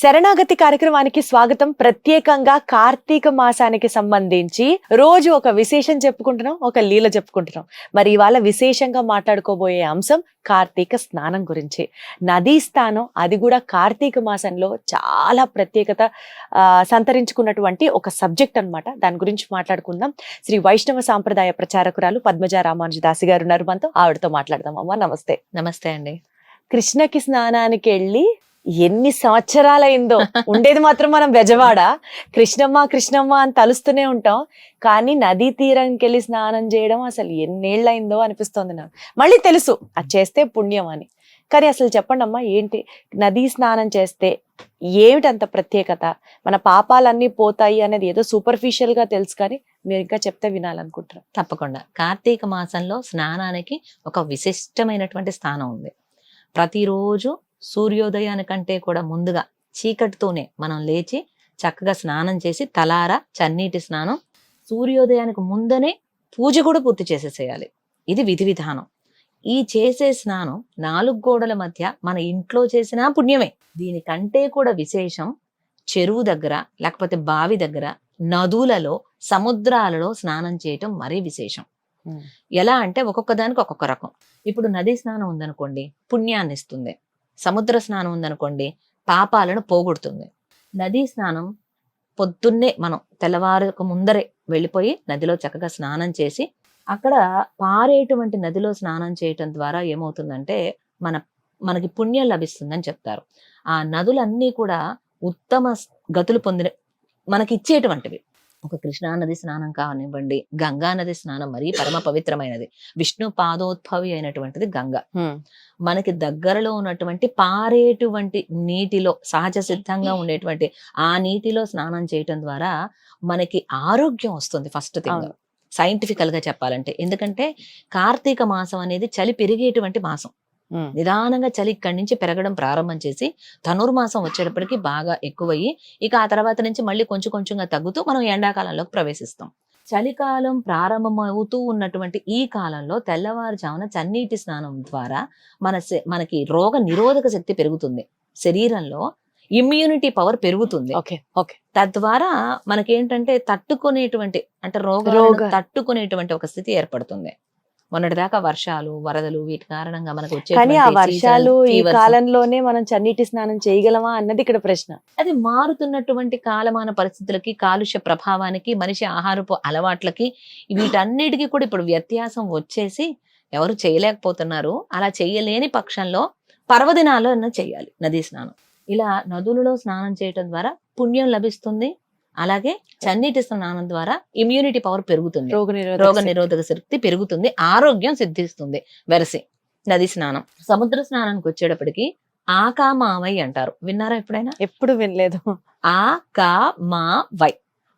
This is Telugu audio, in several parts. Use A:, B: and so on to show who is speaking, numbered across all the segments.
A: శరణాగతి కార్యక్రమానికి స్వాగతం. ప్రత్యేకంగా కార్తీక మాసానికి సంబంధించి రోజు ఒక విశేషం చెప్పుకుంటున్నాం ఒక లీల చెప్పుకుంటున్నాం. మరి ఇవాళ విశేషంగా మాట్లాడుకోబోయే అంశం కార్తీక స్నానం గురించి. నదీ స్నానం అది కూడా కార్తీక మాసంలో చాలా ప్రత్యేకత సంతరించుకున్నటువంటి ఒక సబ్జెక్ట్ అన్నమాట. దాని గురించి మాట్లాడుకుందాం. శ్రీ వైష్ణవ సాంప్రదాయ ప్రచారకురాలు పద్మజ రామానుజదాసి గారు ఉన్నారు మనతో. ఆవిడతో మాట్లాడదాం అమ్మా. నమస్తే.
B: నమస్తే అండి.
A: కృష్ణకి స్నానానికి వెళ్ళి ఎన్ని సంవత్సరాలైందో? ఉండేది మాత్రం మనం బెజవాడ. కృష్ణమ్మ కృష్ణమ్మ అని తలుస్తూనే ఉంటాం. కానీ నదీ తీరానికి వెళ్ళి స్నానం చేయడం అసలు ఎన్నేళ్ళైందో అనిపిస్తోంది నాకు. మళ్ళీ తెలుసు అది చేస్తే పుణ్యం అని. కానీ అసలు చెప్పండి అమ్మా ఏంటి? నదీ స్నానం చేస్తే ఏమిటంత ప్రత్యేకత? మన పాపాలన్నీ పోతాయి అనేది ఏదో సూపర్ఫిషియల్గా తెలుసు కానీ మీరు ఇంకా చెప్తే వినాలనుకుంటారు
B: తప్పకుండా. కార్తీక మాసంలో స్నానానికి ఒక విశిష్టమైనటువంటి స్థానం ఉంది. ప్రతిరోజు సూర్యోదయానికంటే కూడా ముందుగా చీకటితోనే మనం లేచి చక్కగా స్నానం చేసి తలార చన్నీటి స్నానం సూర్యోదయానికి ముందనే పూజ కూడా పూర్తి చేసేసేయాలి. ఇది విధి విధానం. ఈ చేసే స్నానం నాలుగు గోడల మధ్య మన ఇంట్లో చేసినా పుణ్యమే. దీనికంటే కూడా విశేషం చెరువు దగ్గర లేకపోతే బావి దగ్గర నదులలో సముద్రాలలో స్నానం చేయటం మరీ విశేషం. ఎలా అంటే ఒక్కొక్క దానికి ఒక్కొక్క రకం. ఇప్పుడు నదీ స్నానం ఉందనుకోండి పుణ్యాన్ని ఇస్తుంది సముద్ర స్నానం ఉందనుకోండి పాపాలను పోగొడుతుంది. నదీ స్నానం పొద్దున్నే మనం తెల్లవారుకు ముందరే వెళ్ళిపోయి నదిలో చక్కగా స్నానం చేసి అక్కడ పారేటువంటి నదిలో స్నానం చేయటం ద్వారా ఏమవుతుందంటే మన మనకి పుణ్యం లభిస్తుందని చెప్తారు. ఆ నదులన్నీ కూడా ఉత్తమ గతులు పొందిన మనకి ఇచ్చేటువంటివి. ఒక కృష్ణా నది స్నానం కానివ్వండి గంగా నది స్నానం మరీ పరమ పవిత్రమైనది. విష్ణు పాదోద్భవి అయినటువంటిది గంగ. మనకి దగ్గరలో ఉన్నటువంటి పారేటువంటి నీటిలో సహజ సిద్ధంగా ఉండేటువంటి ఆ నీటిలో స్నానం చేయటం ద్వారా మనకి ఆరోగ్యం వస్తుంది ఫస్ట్ థింగ్. సైంటిఫికల్గా చెప్పాలంటే. ఎందుకంటే కార్తీక మాసం అనేది చలి పెరిగేటువంటి మాసం. నిదానంగా చలి ఇక్కడి నుంచి పెరగడం ప్రారంభం చేసి ధనుర్మాసం వచ్చేటప్పటికి బాగా ఎక్కువయ్యి ఇక ఆ తర్వాత నుంచి మళ్ళీ కొంచెం కొంచెంగా తగ్గుతూ మనం ఎండాకాలంలోకి ప్రవేశిస్తాం. చలికాలం ప్రారంభమవుతూ ఉన్నటువంటి ఈ కాలంలో తెల్లవారుజామున చన్నీటి స్నానం ద్వారా మన మనకి రోగ నిరోధక శక్తి పెరుగుతుంది. శరీరంలో ఇమ్యూనిటీ పవర్ పెరుగుతుంది.
A: Okay okay.
B: తద్వారా మనకేంటంటే తట్టుకునేటువంటి అంటే
A: రోగ-
B: తట్టుకునేటువంటి ఒక స్థితి ఏర్పడుతుంది. మొన్నటిదాకా వర్షాలు వరదలు వీటి కారణంగా మనకు
A: కానీ ఆ వర్షాలు ఈ కాలంలోనే మనం చన్నీటి స్నానం చేయగలమా అన్నది ఇక్కడ ప్రశ్న.
B: అది మారుతున్నటువంటి కాలమాన పరిస్థితులకి కాలుష్య ప్రభావానికి మనిషి ఆహారపు అలవాట్లకి వీటన్నిటికీ కూడా ఇప్పుడు వ్యత్యాసం వచ్చేసి ఎవరు చేయలేకపోతున్నారు. అలా చేయలేని పక్షంలో పర్వదినాల్లో చేయాలి నదీ స్నానం. ఇలా నదులలో స్నానం చేయటం ద్వారా పుణ్యం లభిస్తుంది. అలాగే చన్నీటి స్నానం ద్వారా ఇమ్యూనిటీ పవర్ పెరుగుతుంది.
A: రోగ
B: రోగ నిరోధక శక్తి పెరుగుతుంది. ఆరోగ్యం సిద్ధిస్తుంది. వెరసి నది స్నానం. సముద్ర స్నానానికి వచ్చేటప్పటికి ఆకామావై అంటారు. విన్నారా ఎప్పుడైనా?
A: ఎప్పుడు వినలేదు.
B: ఆ కా మా వై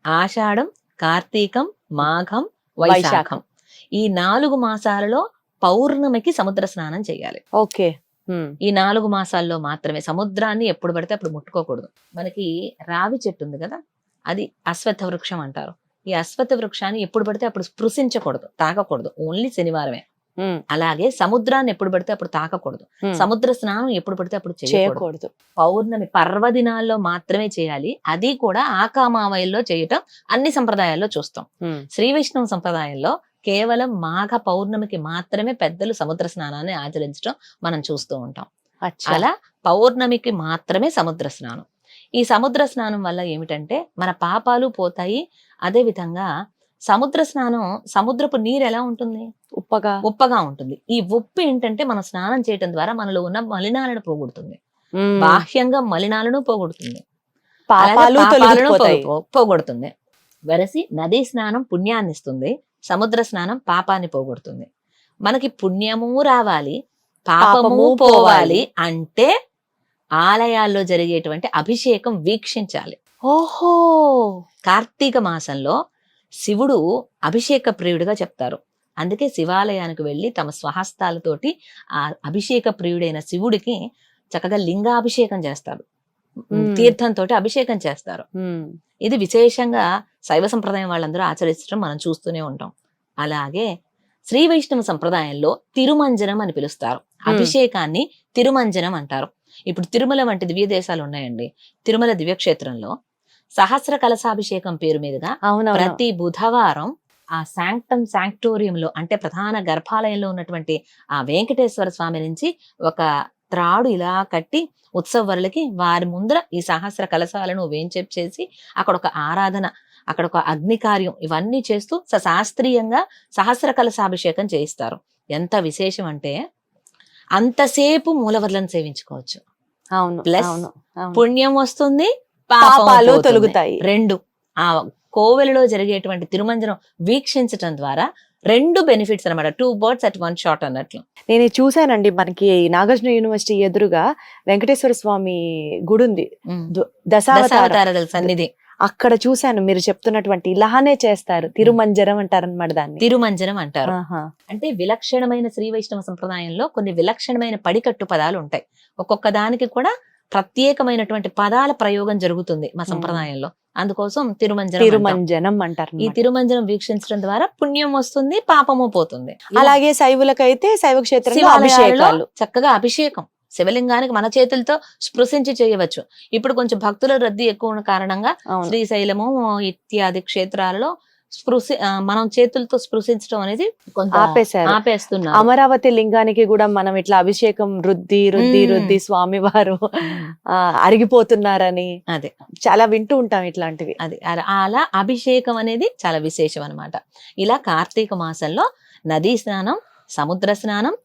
B: ఆషాఢం కార్తీకం మాఘం వైశాఖం. ఈ నాలుగు మాసాలలో పౌర్ణమికి సముద్ర స్నానం చేయాలి.
A: ఓకే.
B: ఈ నాలుగు మాసాల్లో మాత్రమే. సముద్రాన్ని ఎప్పుడు పడితే అప్పుడు ముట్టుకోకూడదు. మనకి రావి చెట్టు ఉంది కదా? అది అశ్వత్థ వృక్షం అంటారు. ఈ అశ్వత్థ వృక్షాన్ని ఎప్పుడు పడితే అప్పుడు స్పృశించకూడదు తాకకూడదు. ఓన్లీ శనివారమే. అలాగే సముద్రాన్ని ఎప్పుడు పడితే అప్పుడు తాకకూడదు. సముద్ర స్నానం ఎప్పుడు పడితే అప్పుడు చేయకూడదు. పౌర్ణమి పర్వదినాల్లో మాత్రమే చేయాలి. అది కూడా ఆకామావయంలో చేయటం అన్ని సంప్రదాయాల్లో చూస్తాం. శ్రీ వైష్ణవ సంప్రదాయంలో కేవలం మాఘ పౌర్ణమికి మాత్రమే పెద్దలు సముద్ర స్నానాన్ని ఆచరించడం మనం చూస్తూ ఉంటాం. అలా పౌర్ణమికి మాత్రమే సముద్ర స్నానం. ఈ సముద్ర స్నానం వల్ల ఏమిటంటే మన పాపాలు పోతాయి. అదే విధంగా సముద్ర స్నానం సముద్రపు నీరు ఎలా ఉంటుంది?
A: ఉప్పగా.
B: ఉప్పగా ఉంటుంది. ఈ ఉప్పు ఏంటంటే మనం స్నానం చేయటం ద్వారా మనలో ఉన్న మలినాలను పోగొడుతుంది. బాహ్యంగా మలినాలను పోగొడుతుంది. పాపాలను పోగొడుతుంది. వెరసి నదీ స్నానం పుణ్యాన్ని ఇస్తుంది. సముద్ర స్నానం పాపాన్ని పోగొడుతుంది. మనకి పుణ్యము రావాలి. పాపము పోవాలి. అంటే ఆలయాల్లో జరిగేటువంటి అభిషేకం వీక్షించాలి.
A: ఓహో!
B: కార్తీక మాసంలో శివుడు అభిషేక ప్రియుడిగా చెప్తారు. అందుకే శివాలయానికి వెళ్ళి తమ స్వహస్తాలతోటి ఆ అభిషేక ప్రియుడైన శివుడికి చక్కగా లింగాభిషేకం చేస్తారు. తీర్థంతో అభిషేకం చేస్తారు. ఇది విశేషంగా శైవ సంప్రదాయం వాళ్ళందరూ ఆచరించడం మనం చూస్తూనే ఉంటాం. అలాగే శ్రీ వైష్ణవ సంప్రదాయంలో తిరుమంజనం అని పిలుస్తారు. అభిషేకాన్ని తిరుమంజనం అంటారు. ఇప్పుడు తిరుమల వంటి దివ్య దేశాలు ఉన్నాయండి. తిరుమల దివ్యక్షేత్రంలో సహస్ర కలశాభిషేకం పేరు మీదుగా ప్రతి బుధవారం ఆ శాంక్టమ్ శాంక్టోరియంలో అంటే ప్రధాన గర్భాలయంలో ఉన్నటువంటి ఆ వెంకటేశ్వర స్వామి నుంచి ఒక త్రాడు ఇలా కట్టి ఉత్సవరులకి వారి ముందర ఈ సహస్ర కలశాలను వేంచేపు చేసి అక్కడ ఒక ఆరాధన అక్కడ ఒక అగ్ని కార్యం ఇవన్నీ చేస్తూ స- శాస్త్రీయంగా సహస్ర కలశాభిషేకం చేయిస్తారు. ఎంత విశేషం అంటే అంతసేపు మూలవర్లను సేవించుకోవచ్చు.
A: అవును అవును.
B: పుణ్యం వస్తుంది పాపం
A: పాపాలు. తొలగుతాయి.
B: రెండు ఆ కోవెలలో జరిగేటువంటి తిరుమంజనం వీక్షించటం ద్వారా రెండు బెనిఫిట్స్ అన్నమాట. Two birds at one shot అన్నట్లు.
A: నేను చూశానండి మనకి నాగార్జున యూనివర్సిటీ ఎదురుగా వెంకటేశ్వర స్వామి గుడి ఉంది దశావతారం.
B: సన్నిధి
A: అక్కడ చూశాను మీరు చెప్తున్నటువంటి ఇలానే చేస్తారు. తిరుమంజరం అంటారనమాట దాన్ని.
B: తిరుమంజనం అంటారు. అంటే విలక్షణమైన శ్రీ వైష్ణవ సంప్రదాయంలో కొన్ని విలక్షణమైన పడికట్టు పదాలు ఉంటాయి. ఒక్కొక్క దానికి కూడా ప్రత్యేకమైనటువంటి పదాల ప్రయోగం జరుగుతుంది మా సంప్రదాయంలో. అందుకోసం తిరుమంజనం.
A: తిరుమంజనం అంటారు
B: ఈ తిరుమంజనం వీక్షించడం ద్వారా పుణ్యం వస్తుంది పాపము పోతుంది.
A: అలాగే శైవులకైతే శైవ క్షేత్రంలో
B: చక్కగా అభిషేకం. శివలింగానికి మన చేతులతో స్పృశించి చేయవచ్చు. ఇప్పుడు కొంచెం భక్తుల రద్దీ ఎక్కువ ఉన్న కారణంగా శ్రీశైలము ఇత్యాది క్షేత్రాలలో స్పృశి మనం చేతులతో స్పృశించడం అనేది
A: ఆపేశారు.
B: ఆపేస్తున్నారు.
A: అమరావతి లింగానికి కూడా మనం ఇట్లా అభిషేకం రుద్ది రుద్ది. రుద్ది స్వామి వారు ఆ, అరిగిపోతున్నారని
B: అదే.
A: చాలా వింటూ ఉంటాం ఇట్లాంటివి.
B: అది. అల- అలా అభిషేకం అనేది చాలా విశేషం అన్నమాట. ఇలా కార్తీక మాసంలో నదీ స్నానం సముద్ర స్నానం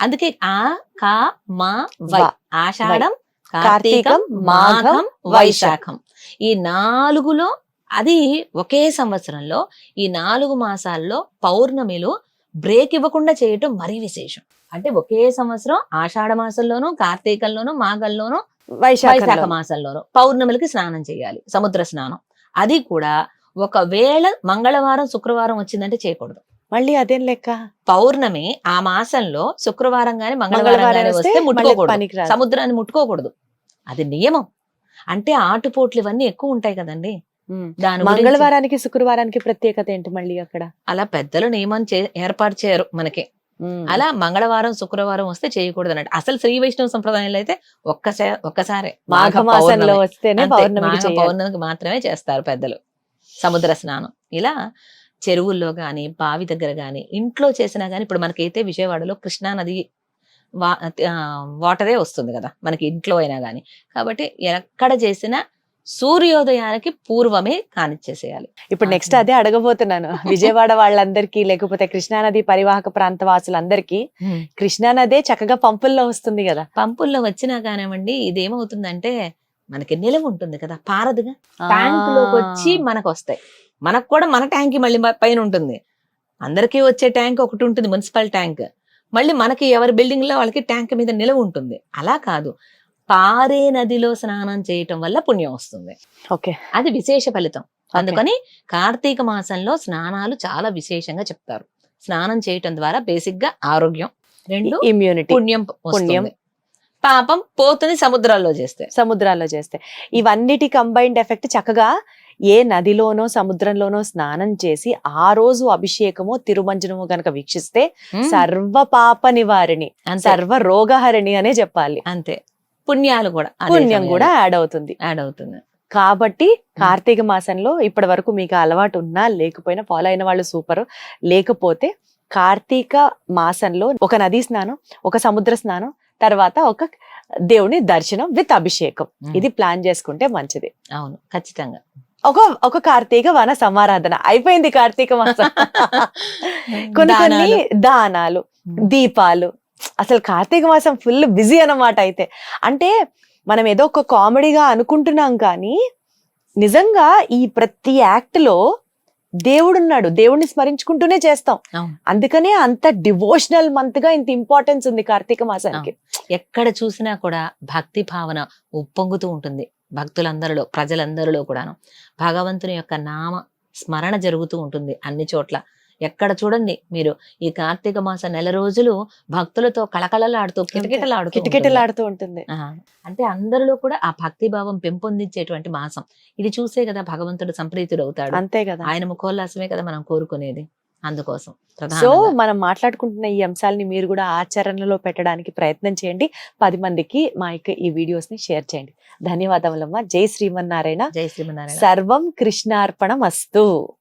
B: అందుకే ఆ కా మా వై. ఆషాఢం
A: కార్తీకం, మాఘం,
B: వైశాఖం. ఈ నాలుగులో అది ఒకే సంవత్సరంలో ఈ నాలుగు మాసాల్లో పౌర్ణమిలో బ్రేక్ ఇవ్వకుండా చేయటం మరీ విశేషం. అంటే ఒకే సంవత్సరం ఆషాఢ మాసంలోనూ కార్తీకంలోనూ మాఘంలోనూ వైశాఖ
A: వైశాఖ
B: మాసంలోనూ పౌర్ణమికి స్నానం చేయాలి సముద్ర స్నానం. అది కూడా ఒకవేళ మంగళవారం శుక్రవారం వచ్చిందంటే చేయకూడదు.
A: మళ్ళీ అదేం లెక్క?
B: పౌర్ణమి ఆ మాసంలో శుక్రవారం గాని మంగళవారం గాని
A: వస్తే
B: ముట్టుకోకూడదు. సముద్రాన్ని ముట్టుకోకూడదు. అది నియమం. అంటే ఆటుపోట్లు ఇవన్నీ ఎక్కువ ఉంటాయి కదండి. దాని
A: మంగళవారానికి శుక్రవారానికి ప్రత్యేకత ఏంటి మళ్ళీ అక్కడ?
B: అలా పెద్దలు నియమం చే- ఏర్పాటు చేయరు మనకి. అలా మంగళవారం శుక్రవారం వస్తే చేయకూడదు అన్నట్టు అసలు శ్రీ వైష్ణవ సంప్రదాయంలో అయితే ఒక్కసారి ఒక్కసారే. మాఘ.
A: వస్తేనే పౌర్ణమికి
B: మాత్రమే చేస్తారు పెద్దలు. సముద్ర స్నానం. ఇలా చెరువుల్లో గాని బావి దగ్గర గాని ఇంట్లో చేసినా గాని ఇప్పుడు మనకైతే విజయవాడలో కృష్ణా నది వా వాటరే వస్తుంది కదా మనకి ఇంట్లో అయినా గాని. కాబట్టి ఎక్కడ చేసినా సూర్యోదయానికి పూర్వమే కానిచ్చేసేయాలి.
A: ఇప్పుడు నెక్స్ట్ అదే అడగబోతున్నాను. విజయవాడ వాళ్ళందరికీ లేకపోతే కృష్ణానది పరివాహక ప్రాంత వాసులందరికీ కృష్ణానదే చక్కగా పంపుల్లో వస్తుంది కదా.
B: పంపుల్లో వచ్చినా కానివ్వండి ఇదేమవుతుందంటే మనకి నిలవ ఉంటుంది కదా పారదుగా. ట్యాంక్లోకి వచ్చి మనకు వస్తాయి మనకు కూడా మన ట్యాంక్ మళ్ళీ పైన ఉంటుంది. అందరికీ వచ్చే ట్యాంక్ ఒకటి ఉంటుంది మున్సిపల్ ట్యాంక్. మళ్ళీ మనకి ఎవరి బిల్డింగ్లో వాళ్ళకి ట్యాంక్ మీద నిలవ ఉంటుంది. అలా కాదు. పారే నదిలో స్నానం చేయటం వల్ల పుణ్యం వస్తుంది.
A: ఓకే.
B: అది విశేష ఫలితం. అందుకని కార్తీక మాసంలో స్నానాలు చాలా విశేషంగా చెప్తారు. స్నానం చేయటం ద్వారా బేసిక్గా ఆరోగ్యం రెండు
A: ఇమ్యూనిటీ
B: పుణ్యం
A: పుణ్యం.
B: పుణ్యం. పాపం పోతుంది సముద్రాల్లో చేస్తే.
A: సముద్రాల్లో చేస్తే. ఇవన్నిటి కంబైన్డ్ ఎఫెక్ట్ చక్కగా ఏ నదిలోనో సముద్రంలోనో స్నానం చేసి ఆ రోజు అభిషేకము తిరుమంజనము గనక వీక్షిస్తే సర్వ పాప నివారిణి సర్వ రోగహరిణి అనే చెప్పాలి.
B: అంతే. పుణ్యాలు కూడా
A: పుణ్యం కూడా యాడ్ అవుతుంది.
B: యాడ్ అవుతుంది.
A: కాబట్టి కార్తీక మాసంలో ఇప్పటి వరకు మీకు అలవాటు ఉన్నా లేకపోయినా ఫాలో అయిన వాళ్ళు సూపర్. లేకపోతే కార్తీక మాసంలో ఒక నదీ స్నానం ఒక సముద్ర స్నానం తర్వాత ఒక దేవుని దర్శనం విత్ అభిషేకం. ఇది ప్లాన్ చేసుకుంటే మంచిది.
B: అవును. ఖచ్చితంగా.
A: ఒక ఒక కార్తీక వన సమారాధన. అయిపోయింది కార్తీక మాసం. కొన్ని కొన్ని
B: దానాలు.
A: దీపాలు. అసలు కార్తీక మాసం ఫుల్ బిజీ అన్నమాట అయితే. అంటే మనం ఏదో ఒక కామెడీగా అనుకుంటున్నాం కానీ నిజంగా ఈ ప్రతి యాక్ట్లో దేవుడున్నాడు. దేవుడిని స్మరించుకుంటూనే చేస్తాం. అందుకనే అంత డివోషనల్ మంత్గా ఇంత ఇంపార్టెన్స్ ఉంది కార్తీక మాసానికి.
B: ఎక్కడ చూసినా కూడా భక్తి భావన ఉప్పొంగుతూ ఉంటుంది. భక్తులందరిలో ప్రజలందరిలో కూడాను భగవంతుని యొక్క నామ స్మరణ జరుగుతూ ఉంటుంది అన్ని చోట్ల. ఎక్కడ చూడండి మీరు ఈ కార్తీక మాస నెల రోజులు భక్తులతో కళకళలాడుతూ కిటకిటలాడుతూ ఉంటుంది.
A: కిటకిటలాడుతూ ఉంటుంది.
B: అంటే అందరిలో కూడా ఆ భక్తి భావం పెంపొందించేటువంటి మాసం. ఇది చూసే కదా భగవంతుడు సంప్రీతుడు అవుతాడు
A: అంతే కదా.
B: ఆయన ముఖోల్లాసమే కదా మనం కోరుకునేది. అందుకోసం
A: సో. మనం మాట్లాడుకుంటున్న ఈ అంశాలని మీరు కూడా ఆచరణలో పెట్టడానికి ప్రయత్నం చేయండి. పది మందికి మా యొక్క ఈ వీడియోస్ని షేర్ చేయండి. ధన్యవాదములమ్మా. జై శ్రీమన్నారాయణ.
B: జై శ్రీమన్నారాయణ.
A: సర్వం కృష్ణార్పణం అస్తు